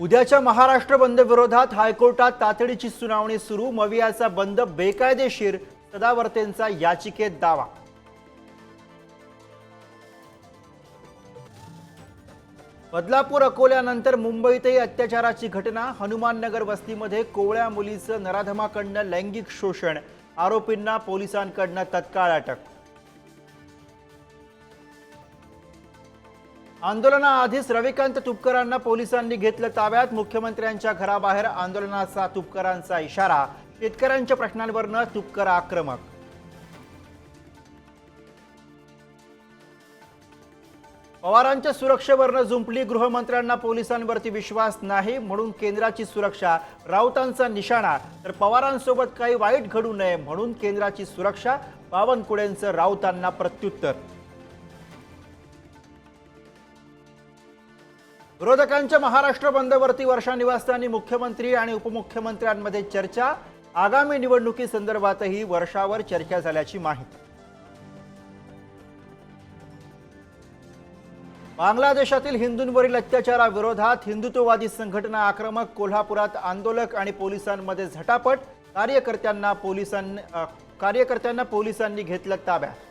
उद्याच्या महाराष्ट्र बंद विरोधात हायकोर्टात तातडीची सुनावणी सुरू. मवियाचा बंद बेकायदेशीर सदावर्तेंचा याचिकेत दावा. बदलापूर अकोल्यानंतर मुंबईतही अत्याचाराची घटना. हनुमाननगर वस्तीमध्ये कोवळ्या मुलीचं नराधमाकडनं लैंगिक शोषण. आरोपींना पोलिसांकडनं तत्काळ अटक. आंदोलनाआधीच रविकांत तुपकरांना पोलिसांनी घेतलं ताब्यात. मुख्यमंत्र्यांच्या घराबाहेर आंदोलनाचा तुपकरांचा इशारा. शेतकऱ्यांच्या प्रश्नांवरनं तुपकर आक्रमक. पवारांच्या सुरक्षेवरनं जुंपली गृहमंत्र्यांना पोलिसांवरती विश्वास नाही म्हणून केंद्राची सुरक्षा राऊतांचा निशाणा. तर पवारांसोबत काही वाईट घडू नये म्हणून केंद्राची सुरक्षा बावनकुळेंचं राऊतांना प्रत्युत्तर. विरोधकांच्या महाराष्ट्र बंदवरती वर्षा निवासस्थानी मुख्यमंत्री आणि उपमुख्यमंत्र्यांमध्ये चर्चा. आगामी निवडणुकीसंदर्भातही वर्षावर चर्चा झाल्याची माहिती. बांगलादेशातील हिंदूंवरील अत्याचाराविरोधात हिंदुत्ववादी संघटना आक्रमक कोल्हापुरात आंदोलक आणि पोलिसांमध्ये झटापट. कार्यकर्त्यांना पोलिसांनी कार्यकर्त्यांना पोलिसांनी घेतलं ताब्यात.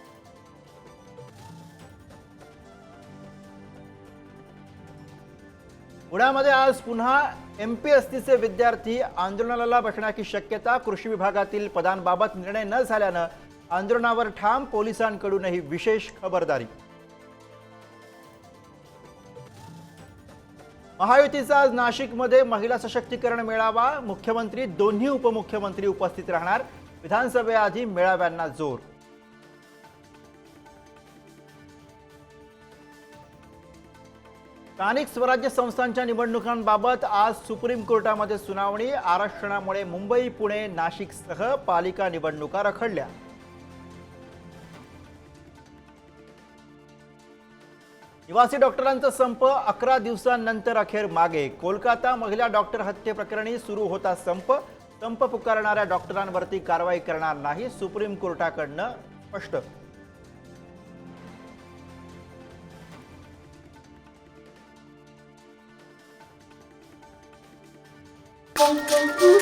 पुण्यामध्ये आज पुन्हा एम पी एस टीचे विद्यार्थी आंदोलनाला बसण्याची शक्यता कृषी विभागातील पदांबाबत निर्णय न झाल्यानं आंदोलनावर ठाम पोलिसांकडूनही विशेष खबरदारी. महायुतीचा आज नाशिकमध्ये महिला सशक्तीकरण मेळावा. मुख्यमंत्री दोन्ही उपमुख्यमंत्री उपस्थित राहणार. विधानसभेआधी मेळाव्यांना जोर. स्थानिक स्वराज्य संस्थांच्या निवडणुकांबाबत आज सुप्रीम कोर्टामध्ये सुनावणी. आरक्षणामुळे मुंबई पुणे नाशिकसह पालिका निवडणुका रखडल्या. निवासी डॉक्टरांचा संप अकरा दिवसांनंतर अखेर मागे. कोलकाता महिला डॉक्टर हत्येप्रकरणी सुरू होता संप. संप पुकारणाऱ्या डॉक्टरांवरती कारवाई करणार नाही सुप्रीम कोर्टाकडनं स्पष्ट Boom, boom.